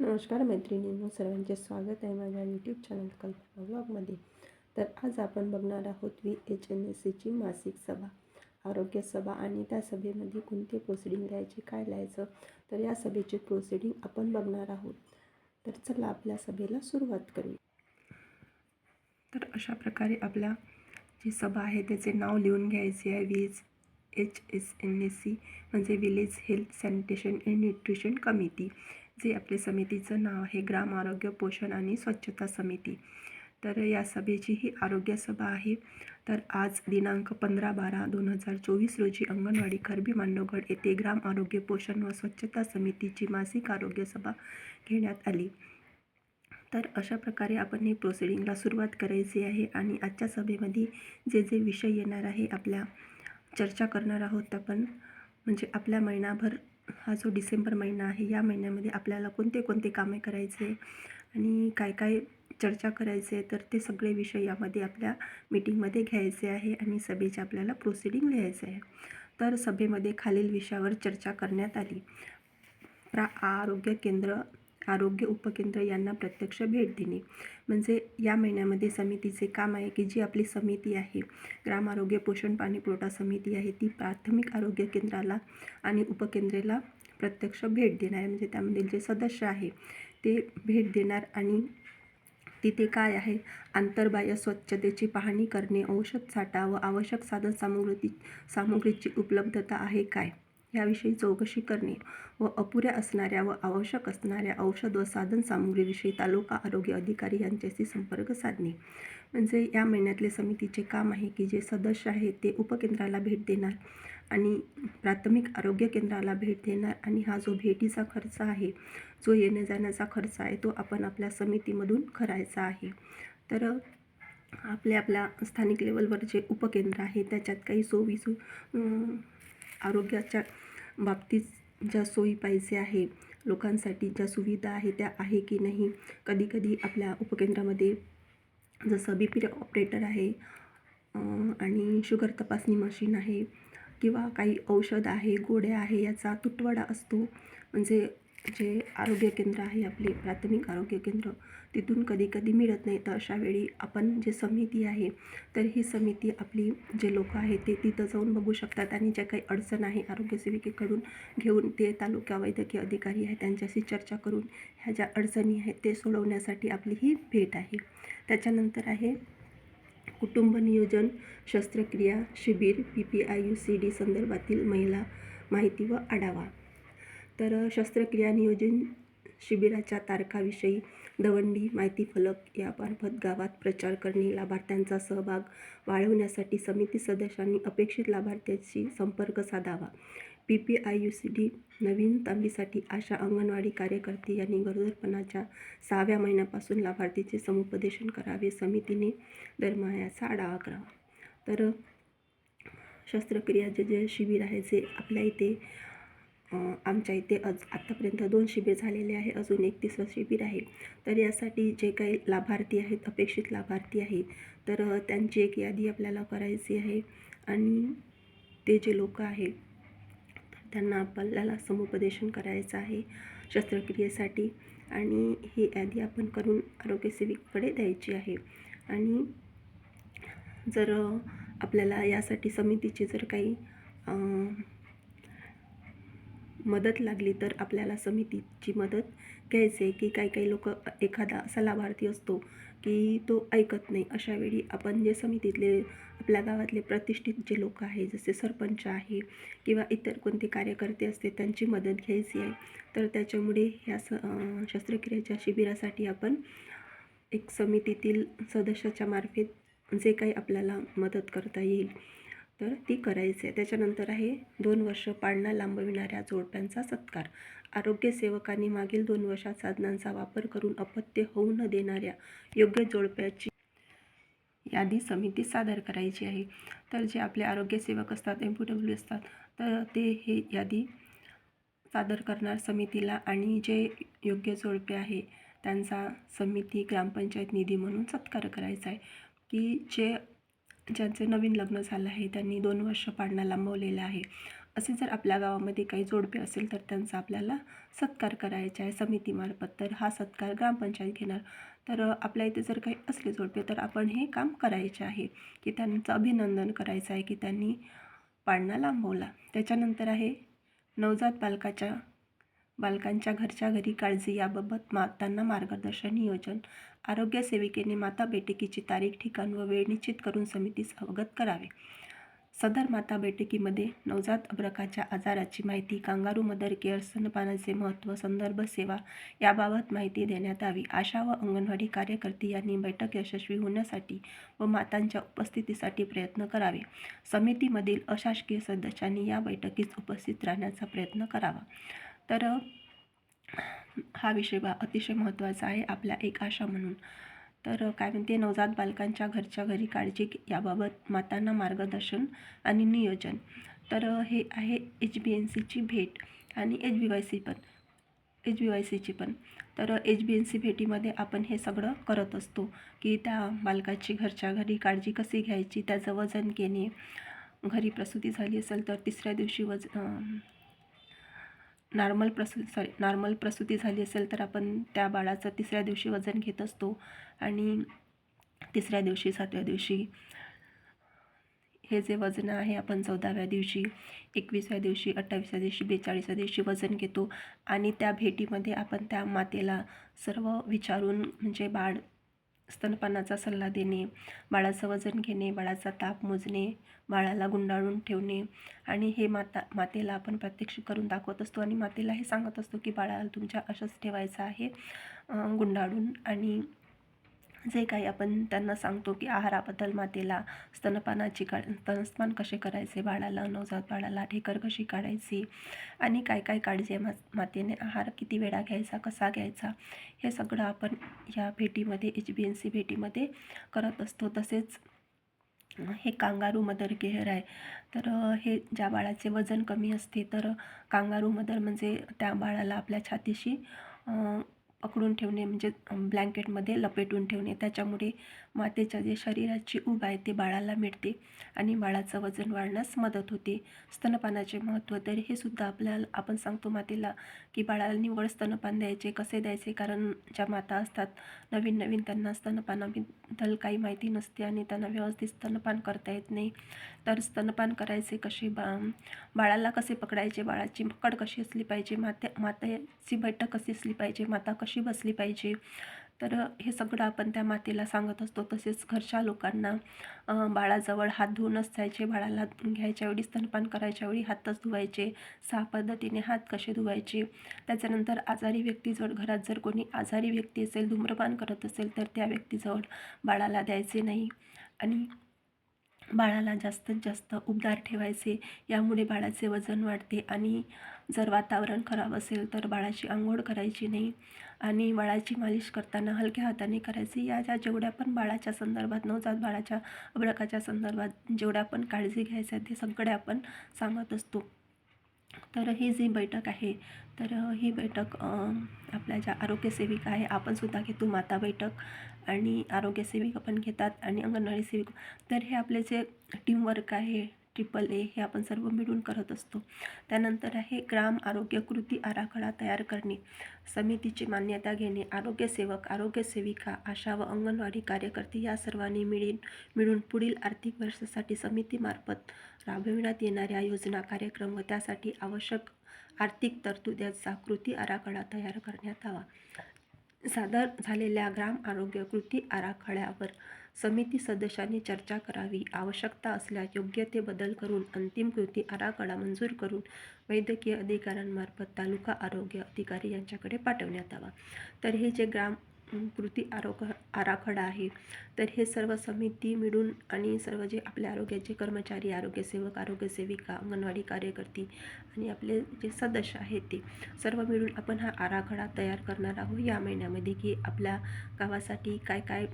नमस्कार मैत्रिणींनो सर्वांचे स्वागत आहे माझ्या यूट्यूब चॅनल कल्पना ब्लॉगमध्ये तर आज आपण बघणार आहोत व्ही एच एन एस सीची मासिक सभा. आरोग्य सभा आणि त्या सभेमध्ये कोणते प्रोसिडिंग लिहायचे काय लिहायचं तर या सभेचे प्रोसिडिंग आपण बघणार आहोत. तर चला आपल्या सभेला सुरुवात करूया. तर अशा प्रकारे आपल्या जी सभा आहे त्याचे नाव लिहून घ्यायचे आहे. V H S N S C म्हणजे village health sanitation and nutrition committee जे आपले समितीचं नाव आहे ग्राम आरोग्य पोषण आणि स्वच्छता समिती. तर या सभेची ही आरोग्य सभा आहे. तर आज दिनांक पंधरा बारा दोन हजार चोवीस रोजी अंगणवाडी खरबी मांडवगड येथे ग्राम आरोग्य पोषण व स्वच्छता समितीची मासिक आरोग्य सभा घेण्यात आली. तर अशा प्रकारे आपण हे प्रोसिडिंगला सुरुवात करायची आहे आणि आजच्या सभेमध्ये जे जे विषय येणार आहे आपल्या चर्चा करणार आहोत आपण. म्हणजे आपल्या महिनाभर हा जो डिसेंबर महिना आहे या महिन्यामध्ये आपल्याला कोणते कोणते कामे करायचे आणि काय काय चर्चा करायचे तर ते सगळे विषय यामध्ये आपल्या मीटिंगमध्ये घ्यायचे आहे आणि सभेचे आपल्याला प्रोसिडिंग लिहायचे आहे. तर सभेमध्ये खालील विषयावर चर्चा करण्यात आली. प्रा आरोग्य केंद्र आरोग्य उपकेंद्र यांना प्रत्यक्ष भेट देणे म्हणजे या महिन्यामध्ये समितीचे काम आहे की जी आपली समिती आहे ग्राम आरोग्य पोषण पाणी पुरवठा समिती आहे ती प्राथमिक आरोग्य केंद्राला आणि उपकेंद्रेला प्रत्यक्ष भेट देणार आहे. म्हणजे त्यामधील जे सदस्य आहे ते भेट देणार आणि तिथे काय आहे आंतरबाह्य स्वच्छतेची पाहणी करणे औषध साठा व आवश्यक साधन सामुग्री सामुग्रीची उपलब्धता आहे काय? याविषयी चौकशी करणे व अपुऱ्या असणाऱ्या व आवश्यक असणाऱ्या औषध व साधन सामुग्रीविषयी तालुका आरोग्य अधिकारी यांच्याशी संपर्क साधणे. म्हणजे या महिन्यातले समितीचे काम आहे की जे सदस्य आहेत ते उपकेंद्राला भेट देणार आणि प्राथमिक आरोग्य केंद्राला भेट देणार आणि हा जो भेटीचा खर्च आहे जो येणे जाण्याचा खर्च आहे तो आपण आपल्या समितीमधून करायचा आहे. तर आपल्या आपल्या स्थानिक लेवलवर जे उपकेंद्र आहे त्याच्यात काही सोयी आरोग्याच्या बाबतीत ज्या सोयी पाहिजे आहे लोकांसाठी ज्या सुविधा आहे त्या आहे की नाही कधीकधी आपल्या उपकेंद्रामध्ये जसं बी पी ऑपरेटर आहे आणि शुगर तपासणी मशीन आहे किंवा काही औषध आहे गोड्या आहे याचा तुटवडा असतो. म्हणजे जे आरोग्य केंद्र आहे आपले प्राथमिक आरोग्य केंद्र तिथून कधी कधी मिळत नाही. तर अशावेळी आपण जे समिती आहे तर ही समिती आपली जे लोक आहेत ते तिथं जाऊन बघू शकतात आणि ज्या काही अडचण आहे आरोग्यसेविकेकडून घेऊन ते तालुका वैद्यकीय अधिकारी आहे त्यांच्याशी चर्चा करून ह्या ज्या अडचणी आहेत ते सोडवण्यासाठी आपली ही भेट आहे. त्याच्यानंतर आहे कुटुंब नियोजन शस्त्रक्रिया शिबिर P P I U C D संदर्भातील महिला माहिती व आढावा. तर शस्त्रक्रिया नियोजन शिबिराच्या तारखाविषयी दवंडी माहिती फलक यामार्फत गावात प्रचार करणे लाभार्थ्यांचा सहभाग वाढवण्यासाठी समिती सदस्यांनी अपेक्षित लाभार्थ्यांशी संपर्क साधावा. P P I U C D नवीन तांबीसाठी आशा अंगणवाडी कार्यकर्ते यांनी गरोदरपणाच्या सहाव्या महिन्यापासून लाभार्थीचे समुपदेशन करावे. समितीने दरमहायाचा आढावा करावा तर शस्त्रक्रिया जे जे शिबिर आहे जे आपल्या इथे आमच्या इथे अज आत्तापर्यंत दोन शिबिर झालेले आहे. अजून एक तिसरं शिबिर आहे. तर यासाठी जे काही लाभार्थी आहेत अपेक्षित लाभार्थी आहेत तर त्यांची एक यादी आपल्याला करायची आहे. आणि ते जे लोक आहेत त्यांना आपल्याला समुपदेशन करायचं आहे शस्त्रक्रियेसाठी. आणि ही यादी आपण करून आरोग्यसेविकेकडे द्यायची आहे. आणि जर आपल्याला यासाठी समितीची जर काही मदत लागली तर आपल्याला समितीची मदत घ्यायची आहे की काही काही लोक एखादा असा लाभार्थी असतो की तो ऐकत नाही. अशावेळी आपण जे समितीतले आपल्या गावातले प्रतिष्ठित जे लोक आहे जसे सरपंच आहे किंवा इतर कोणते कार्यकर्ते असते त्यांची मदत घ्यायची आहे. तर त्याच्यामुळे ह्या स शस्त्रक्रियेच्या शिबिरासाठी आपण एक समितीतील सदस्याच्या मार्फत जे काही आपल्याला मदत करता येईल तर ती करायची. आहे त्याच्यानंतर आहे दोन वर्ष पाळणा लांबविणाऱ्या जोडप्यांचा सत्कार. आरोग्य सेवकांनी मागील दोन वर्षात साधनांचा वापर करून अपत्य होऊ न देणाऱ्या योग्य जोडप्याची यादी समिती सादर करायची आहे. तर जे आपले आरोग्यसेवक असतात एम पी डब्ल्यू असतात तर ते हे यादी सादर करणार समितीला आणि जे योग्य जोडपे आहे त्यांचा समिती ग्रामपंचायत निधी म्हणून सत्कार करायचा आहे. की जे ज्यांचे नवीन लग्न झालं आहे त्यांनी दोन वर्ष पाळणा लांबवलेला आहे. असे जर आपल्या गावामध्ये काही जोडपे असेल तर त्यांचा आपल्याला सत्कार करायचा आहे. समितीमार्फत तर हा सत्कार ग्रामपंचायत घेणार. तर आपल्या इथे जर काही असले जोडपे तर आपण हे काम करायचे आहे की त्यांचं अभिनंदन करायचं आहे की त्यांनी पाळणा लांबवला. त्याच्यानंतर आहे नवजात बालकाच्या बालकांच्या घरच्या घरी काळजी याबाबत मातांना मार्गदर्शन नियोजन आरोग्य सेविकेने माता बैठकीची तारीख ठिकाण व वेळ निश्चित करून समितीस अवगत करावे. सदर माता बैठकीमध्ये नवजात अब्रकाच्या आजाराची माहिती कांगारू मदर केअर स्तनपानाचे महत्त्व संदर्भ सेवा याबाबत माहिती देण्यात यावी. आशा व अंगणवाडी कार्यकर्ते यांनी बैठक यशस्वी होण्यासाठी व मातांच्या उपस्थितीसाठी प्रयत्न करावे. समितीमधील अशासकीय सदस्यांनी या बैठकीस उपस्थित राहण्याचा प्रयत्न करावा. तर हा विषय बा अतिशय महत्त्वाचा आहे आपल्या एक आशा म्हणून. तर काय म्हणते नवजात बालकांच्या घरच्या घरी काळजी याबाबत मातांना मार्गदर्शन आणि नियोजन. तर हे आहे एच बी एन सीची भेट आणि एच बी वाय सी पण एच बी वाय सीची पण. तर एच बी एन सी भेटीमध्ये आपण हे सगळं करत असतो की त्या बालकाची घरच्या घरी काळजी कशी घ्यायची त्याचं वजन घेणे घरी प्रसूती झाली असेल तर तिसऱ्या दिवशी वज नॉर्मल प्रसूती सॉरी नॉर्मल प्रसूती झाली असेल तर आपण त्या बाळाचं तिसऱ्या दिवशी वजन घेत असतो आणि तिसऱ्या दिवशी सातव्या दिवशी हे जे वजन आहे आपण चौदाव्या दिवशी एकवीसव्या दिवशी अठ्ठावीसव्या दिवशी बेचाळीसव्या दिवशी वजन घेतो आणि त्या भेटीमध्ये आपण त्या मातेला सर्व विचारून म्हणजे बाळ स्तनपानाचा सल्ला देणे बाळाचं वजन घेणे बाळाचा ताप मोजणे बाळाला गुंडाळून ठेवणे आणि हे माता मातेला आपण प्रत्यक्ष करून दाखवत असतो आणि मातेला हे सांगत असतो की बाळाला तुमच्या अशाच ठेवायचं आहे गुंडाळून आणि जे काही आपण त्यांना सांगतो की आहाराबद्दल मातेला स्तनपानाची का स्तनपान कसे करायचे बाळाला नवजात बाळाला ढेकर कशी काढायची आणि काय काय काळजी आहे मा मातेने आहार किती वेळा घ्यायचा कसा घ्यायचा हे सगळं आपण या भेटीमध्ये एच बी एन सी भेटीमध्ये करत असतो. तसेच हे कांगारू मदर केअर आहे. तर हे ज्या बाळाचे वजन कमी असते तर कांगारू मदर म्हणजे त्या बाळाला आपल्या छातीशी पकडून ठेवणे म्हणजे ब्लँकेटमध्ये लपेटून ठेवणे. त्याच्यामुळे मातेच्या जे शरीराची ऊब आहे ते बाळाला मिळते आणि बाळाचं वजन वाढण्यास मदत होते. स्तनपानाचे महत्त्व तर हे सुद्धा आपल्याला आपण सांगतो मातेला की बाळाला निवड स्तनपान द्यायचे कसे द्यायचे? कारण ज्या माता असतात नवीन नवीन त्यांना स्तनपानाबद्दल काही माहिती नसते आणि त्यांना व्यवस्थित स्तनपान करता येत नाही. तर स्तनपान करायचे कसे? बा बाळाला कसे पकडायचे? बाळाची पकड कशी असली पाहिजे? माते मातेची बैठक कशी असली पाहिजे? माता कशी बसली पाहिजे. तर हे सगळं आपण त्या मातेला सांगत असतो. तसेच घरच्या लोकांना बाळाजवळ हात धुवूनच जायचे. बाळाला घ्यायच्या वेळी स्तनपान करायच्या वेळी हातच धुवायचे. सहा पद्धतीने हात कसे धुवायचे? त्याच्यानंतर आजारी व्यक्तीजवळ घरात जर कोणी आजारी व्यक्ती असेल धूम्रपान करत असेल तर त्या व्यक्तीजवळ बाळाला द्यायचे नाही. आणि बाळाला जास्तीत जास्त उबदार ठेवायचे यामुळे बाळाचे वजन वाढते आणि जर वातावरण खराब असेल तर बाळाची आंघोळ करायची नाही आणि बाळाची मालिश करताना हलक्या हाताने करायची. या ज्या जेवढ्या पण बाळाच्या संदर्भात नवजात बाळाच्या अब्रकाच्या संदर्भात जेवढ्या पण काळजी घ्यायच्या ते सगळे आपण सांगत असतो. तर ही जी बैठक आहे तर ही बैठक आपल्या ज्या आरोग्यसेविका आहे आपणसुद्धा घेतो माता बैठक आणि आरोग्यसेविका पण घेतात आणि अंगणवाडी सेविका. तर हे आपले जे टीमवर्क आहे ट्रिपल ए हे आपण सर्व मिळून करत असतो. त्यानंतर आहे ग्राम आरोग्य कृती आराखडा तयार करणे समितीची मान्यता घेणे आरोग्यसेवक आरोग्यसेविका आशा व अंगणवाडी कार्यकर्ते या सर्वांनी मिळून मिळून पुढील आर्थिक वर्षासाठी समितीमार्फत राबविण्यात येणाऱ्या योजना कार्यक्रम व त्यासाठी आवश्यक आर्थिक तरतुद्याचा कृती आराखडा तयार करण्यात आवा सादर झालेल्या ग्राम आरोग्य कृती आराखड्यावर समिती सदस्यांनी चर्चा करावी. आवश्यकता असल्यास योग्य ते बदल करून अंतिम कृती आराखडा मंजूर करून वैद्यकीय अधिकाऱ्यांमार्फत तालुका आरोग्य अधिकारी यांच्याकडे पाठवण्यात आवा तर हे जे ग्राम कृती आरोग आराखडा आहे. तर हे सर्व समिती मिळून आणि सर्व जे आपल्या आरोग्याचे कर्मचारी आरोग्यसेवक आरोग्यसेविका अंगणवाडी कार्यकर्ती आणि आपले जे सदस्य आहेत ते सर्व मिळून आपण हा आराखडा तयार करणार आहोत. या महिन्यामध्ये की आपल्या गावासाठी काय काय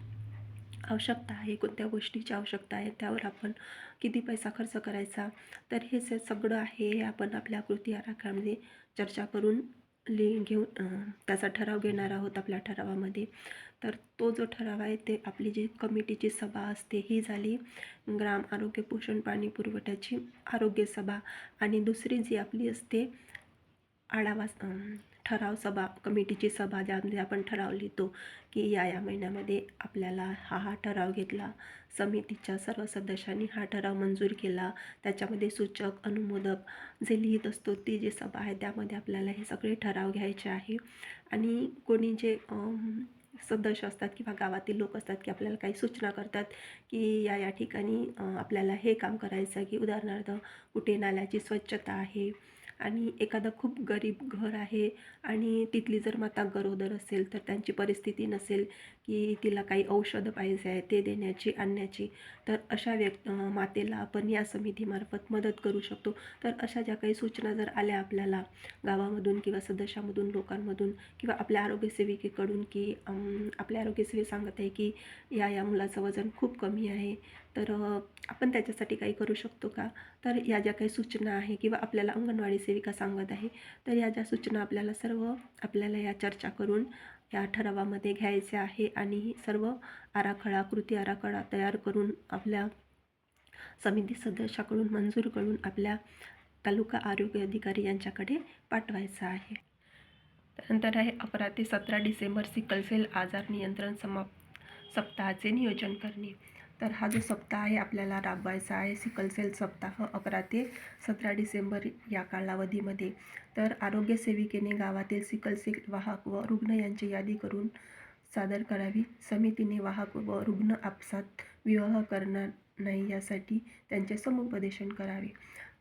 आवश्यकता आहे कोणत्या गोष्टीची आवश्यकता आहे त्यावर आपण किती पैसा खर्च करायचा? तर हे सगळं आहे. हे आपण आपल्या कृती आराखड्यामध्ये चर्चा करून ले घेऊन त्याचा ठराव घेणार आहोत आपल्या ठरावामध्ये. तर तो जो ठराव आहे ते आपली जी कमिटीची सभा असते ही झाली ग्राम आरोग्य पोषण पाणी पुरवठ्याची आरोग्य सभा. आणि दुसरी जी आपली असते आढावा ठराव सभा कमिटीची सभा ज्यामध्ये आपण ठराव लिहितो की या या महिन्यामध्ये आपल्याला हा हा ठराव घेतला. समितीच्या सर्व सदस्यांनी हा ठराव मंजूर केला. त्याच्यामध्ये सूचक अनुमोदक जे लिहित असतो ती जी सभा आहे त्यामध्ये आपल्याला हे सगळे ठराव घ्यायचे आहे. आणि कोणी जे सदस्य असतात किंवा गावातील लोक असतात की आपल्याला काही सूचना करतात की या या ठिकाणी आपल्याला हे काम करायचं की उदाहरणार्थ कुठे नाल्याची स्वच्छता आहे आणि एखादं खूप गरीब घर आहे आणि तिथली जर माता गरोदर असेल तर त्यांची परिस्थिती नसेल की तिला काही औषधं पाहिजे आहे ते देण्याची आणण्याची तर अशा व्यक् मातेला आपण या समितीमार्फत मदत करू शकतो. तर अशा ज्या काही सूचना जर आल्या आपल्याला गावामधून किंवा सदस्यामधून लोकांमधून किंवा आपल्या आरोग्यसेविकेकडून की आपल्या आरोग्यसेवी सांगत आहे की या या मुलाचं वजन खूप कमी आहे तर आपण त्याच्यासाठी काही करू शकतो का? तर या ज्या काही सूचना आहे किंवा आपल्याला अंगणवाडी सेविका सांगत आहे तर या ज्या सूचना आपल्याला सर्व आपल्याला या चर्चा करून या ठरावामध्ये घ्यायचे आहे आणि सर्व आराखडा कृती आराखडा तयार करून आपल्या समिती सदस्याकडून मंजूर करून आपल्या तालुका आरोग्य अधिकारी यांच्याकडे पाठवायचा आहे. त्यानंतर आहे अकरा ते सतरा डिसेंबर सिकलसेल आजार नियंत्रण समाप सप्ताहाचे नियोजन करणे. तर हा जो सप्ताह आहे आपल्याला राबवायचा आहे सिकलसेल सप्ताह अकरा ते सतरा डिसेंबर या कालावधीमध्ये. तर आरोग्य सेविकेने गावातील सिकलसेल वाहक व रुग्ण यांची यादी करून सादर करावी. समितीने वाहक व रुग्ण आपसात विवाह करणार नाही यासाठी त्यांचे समुपदेशन करावे.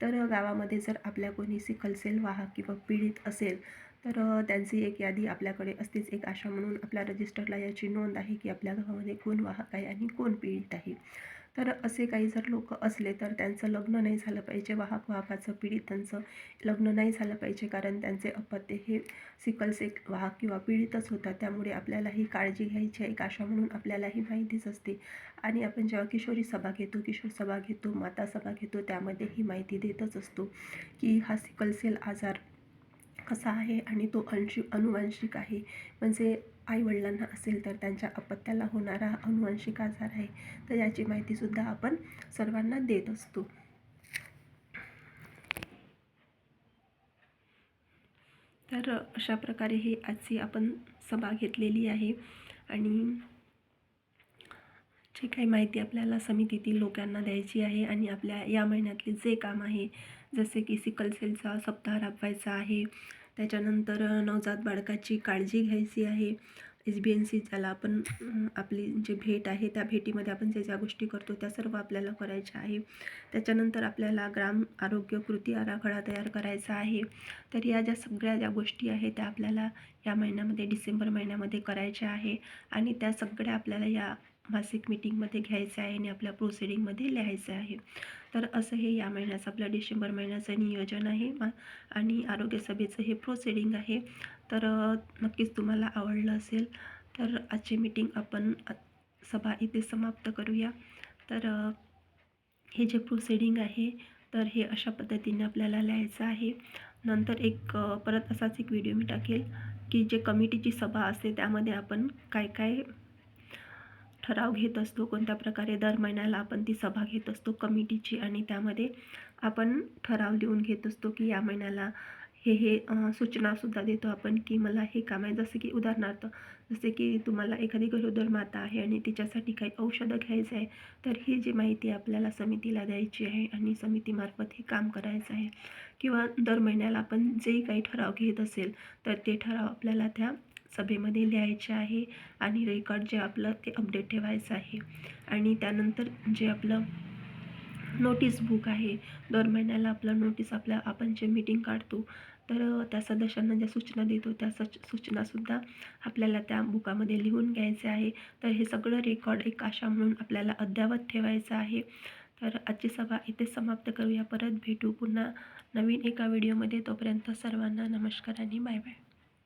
तर गावामध्ये जर आपल्या कोणी सिकलसेल वाहक किंवा पीडित असेल तर त्यांची एक यादी आपल्याकडे असतेच एक आशा म्हणून आपल्या रजिस्टरला याची नोंद आहे की आपल्या गावामध्ये कोण वाहक आहे आणि कोण पीडित आहे. तर असे काही जर लोक असले तर त्यांचं लग्न नाही झालं पाहिजे. वाहक वाहकाचं पीडितांचं लग्न नाही झालं पाहिजे कारण त्यांचे अपत्य हे सिकलसेल वाहक किंवा पीडितच होतात. त्यामुळे आपल्याला ही काळजी घ्यायची एक आशा म्हणून आपल्याला ही माहितीच असते. आणि आपण जेव्हा किशोरी सभा घेतो किशोर सभा घेतो माता सभा घेतो त्यामध्ये ही माहिती देतच असतो की हा सिकलसेल आजार कसा आहे आणि तो अंशी अनुवांशिक आहे. म्हणजे आईवडिलांना असेल तर त्यांच्या अपत्याला होणारा हा अनुवांशिक आजार आहे. तर याची माहितीसुद्धा आपण सर्वांना देत असतो. तर अशा प्रकारे ही आजची आपण सभा घेतलेली आहे. आणि जी काही माहिती आपल्याला समितीतील लोकांना द्यायची आहे आणि आपल्या या महिन्यातले जे काम आहे जसे की सिकल सेलचा सप्ताह राबवायचा आहे त्याच्यानंतर नवजात बाळकाची काळजी घ्यायची आहे. एस बी एन सी ज्याला आपण आपली जे भेट आहे त्या भेटीमध्ये आपण ज्या ज्या गोष्टी करतो त्या सर्व आपल्याला करायच्या आहे. त्याच्यानंतर आपल्याला ग्राम आरोग्य कृती आराखडा तयार करायचा आहे. तर या ज्या सगळ्या ज्या गोष्टी आहेत त्या आपल्याला या महिन्यामध्ये डिसेंबर महिन्यामध्ये करायच्या आहे. आणि त्या सगळ्या आपल्याला या मासिक मीटिंगमध्ये घ्यायचं आहे आणि आपल्या प्रोसिडिंगमध्ये लिहायचं आहे. तर असं हे या महिन्याचं आपलं डिसेंबर महिन्याचं नियोजन आहे. मा- आणि आरोग्य सभेचं हे प्रोसिडिंग आहे. तर नक्कीच तुम्हाला आवडलं असेल तर आजची मीटिंग आपण सभा इथे समाप्त करूया. तर हे जे प्रोसिडिंग आहे तर हे अशा पद्धतीने आपल्याला लिहायचं आहे. नंतर एक परत असाच एक व्हिडिओ मी टाकेल की जे कमिटीची सभा असते त्यामध्ये आपण काय काय ठराव घेत असतो. कोणत्या प्रकारे दर महिन्याला आपण ती सभा घेत असतो कमिटीची. आणि त्यामध्ये आपण ठराव लिहून घेत असतो की या महिन्याला हे हे सूचनासुद्धा देतो आपण की मला हे काम आहे. जसं की उदाहरणार्थ जसे की तुम्हाला एखादी गरोदर माता आहे आणि तिच्यासाठी काही औषधं घ्यायचं आहे तर ही जी माहिती आपल्याला समितीला द्यायची आहे आणि समितीमार्फत हे काम करायचं आहे. किंवा दर महिन्याला आपण जे काही ठराव घेत असेल तर ते ठराव आपल्याला त्या सभेमध्ये लिहायचे आहे आणि रेकॉर्ड जे आपलं ते अपडेट ठेवायचं आहे. आणि त्यानंतर जे आपलं नोटीस बुक आहे दर महिन्याला आपलं नोटीस आपल्या आपण जे मीटिंग काढतो तर त्या सदस्यांना ज्या सूचना देतो त्या सच सूचनासुद्धा आपल्याला त्या बुकामध्ये लिहून घ्यायचे आहे. तर हे सगळं रेकॉर्ड एक आशा म्हणून आपल्याला अद्यावत ठेवायचं आहे. तर आजची सभा इथे समाप्त करूया. परत भेटू पुन्हा नवीन एका व्हिडिओमध्ये तोपर्यंत सर्वांना नमस्कार आणि बाय बाय